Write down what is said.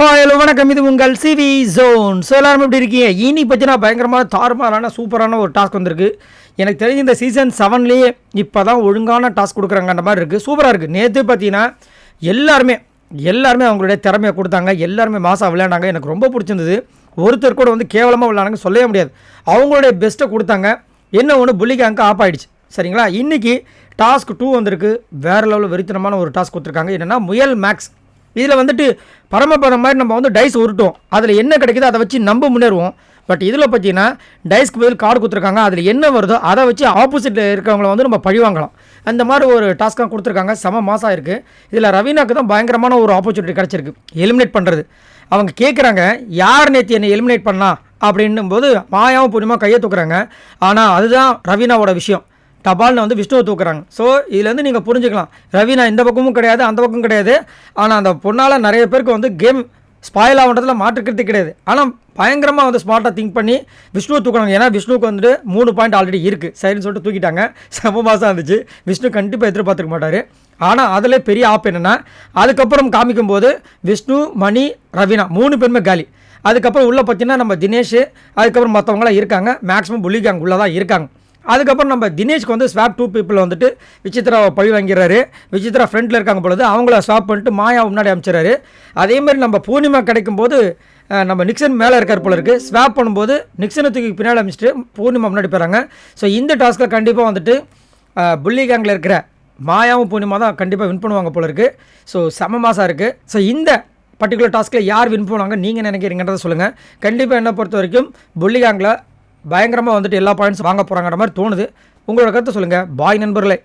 Hello வணக்கம். இது உங்கள் சிவி ஜோன் ஸோ எல்லாரும் எப்படி இருக்கீங்க? இனி பற்றினா பயங்கரமான தாறுமாறான சூப்பரான ஒரு டாஸ்க் வந்திருக்கு. எனக்கு தெரிஞ்சு இந்த சீசன் செவன்லேயே இப்போ தான் ஒழுங்கான டாஸ்க் கொடுக்குறாங்க அந்த மாதிரி இருக்குது சூப்பராக இருக்குது நேற்று பார்த்தீங்கன்னா எல்லாருமே எல்லாருமே அவங்களுடைய திறமையை கொடுத்தாங்க. எல்லாருமே மாதம் விளையாண்டாங்க. எனக்கு ரொம்ப பிடிச்சிருந்தது. ஒருத்தர் கூட வந்து கேவலமாக விளையாடுங்க சொல்லவே முடியாது. அவங்களுடைய பெஸ்ட்டை கொடுத்தாங்க. என்ன ஒன்று புள்ளிக்காங்க ஆஃப் ஆகிடுச்சு சரிங்களா? இன்றைக்கி டாஸ்க் டூ வந்திருக்கு. வேறு லெவலில் வெறித்தனமான ஒரு டாஸ்க் கொடுத்துருக்காங்க. என்னென்னா முயல் மேக்ஸ். இதில் வந்துட்டு பரமபரம் மாதிரி நம்ம வந்து டைஸ் உருட்டோம் அதில் என்ன கிடைக்குதோ அதை வச்சு நம்ப முன்னேறுவோம். பட் இதில் பார்த்தீங்கன்னா டைஸ்க்கு பதில் கார்டு கொடுத்துருக்காங்க. அதில் என்ன வருதோ அதை வச்சு ஆப்போசிட்டில் இருக்கிறவங்கள வந்து நம்ம பழி வாங்கலாம். அந்த மாதிரி ஒரு டாஸ்க்காக கொடுத்துருக்காங்க. செம மாதம் இருக்குது இதில் ரவீனாக்கு தான் பயங்கரமான ஒரு ஆப்பர்ச்சுனிட்டி கிடச்சிருக்கு. எலிமினேட் பண்ணுறது அவங்க கேட்குறாங்க யார் நேற்று என்னை எலிமினேட் பண்ணா? அப்படின்னும் போது மாயாவும் புண்ணியமாக கையை தூக்குறாங்க. ஆனால் அதுதான் ரவீனாவோட விஷயம். தபால்னு வந்து விஷ்ணுவை தூக்குறாங்க. ஸோ இதுலேருந்து நீங்கள் புரிஞ்சுக்கலாம். ரவீனா இந்த பக்கமும் கிடையாது அந்த பக்கமும் கிடையாது. ஆனால் அந்த பொண்ணால் நிறைய பேருக்கு வந்து கேம் ஸ்பாயில் ஆகுன்றதுல மாற்றுக்கிறது கிடையாது. ஆனால் பயங்கரமாக வந்து ஸ்மார்ட்டாக திங்க் பண்ணி விஷ்ணுவை தூக்குறாங்க. ஏன்னா விஷ்ணுவுக்கு வந்துட்டு மூணு பாயிண்ட் ஆல்ரெடி இருக்குது சரின்னு சொல்லிட்டு தூக்கிட்டாங்க. செம மாதம் இருந்துச்சு. விஷ்ணு கண்டிப்பாக எதிர்பார்த்துக்க மாட்டார். ஆனால் அதில் பெரிய ஆப் என்னென்னா அதுக்கப்புறம் காமிக்கும்போது விஷ்ணு மணி ரவீனா மூணு பேருமே காலி. அதுக்கப்புறம் உள்ளே பார்த்தீங்கன்னா நம்ம தினேஷ் அதுக்கப்புறம் மற்றவங்களாம் இருக்காங்க. மேக்ஸிமம் புள்ளிகாங் உள்ளே தான் இருக்காங்க. அதுக்கப்புறம் நம்ம தினேஷ்க்கு வந்து ஸ்வாப் டூ பீப்புள் வந்துட்டு விசித்ரா பழி வாங்கிறாரு. விசித்ரா ஃப்ரண்ட்டில் இருக்காங்க பொழுது அவங்கள ஸ்வாப் பண்ணிட்டு மாயா முன்னாடி அமைச்சிடறாரு அதேமாதிரி நம்ம பூர்ணிமா கிடைக்கும் போது நம்ம நிக்சன் மேலே இருக்கார் போல இருக்குது ஸ்வாப் பண்ணும்போது நிக்சனை தூக்கி பின்னாடி அமைச்சிட்டு பூர்ணிமா முன்னாடி போகிறாங்க ஸோ இந்த டாஸ்கில் கண்டிப்பாக வந்துட்டு புள்ளி கேங்கில் இருக்கிற மாயாவும் பூர்ணிமா தான் கண்டிப்பாக வின் பண்ணுவாங்க போல இருக்குது ஸோ செம மாதம் இருக்குது ஸோ இந்த பர்டிகுலர் டாஸ்க்கில் யார் வின் பண்ணுவாங்க நீங்கள் நினைக்கிறீங்கன்றத சொல்லுங்கள் கண்டிப்பாக என்னை பொறுத்த வரைக்கும் புள்ளிகாங்கில் பயங்கரமாக வந்துட்டு எல்லா பாயிண்ட்ஸ் வாங்க போகிறாங்கிற மாதிரி தோணுது. உங்களோட கருத்தை சொல்லுங்கள் பாய் நண்பர்களே.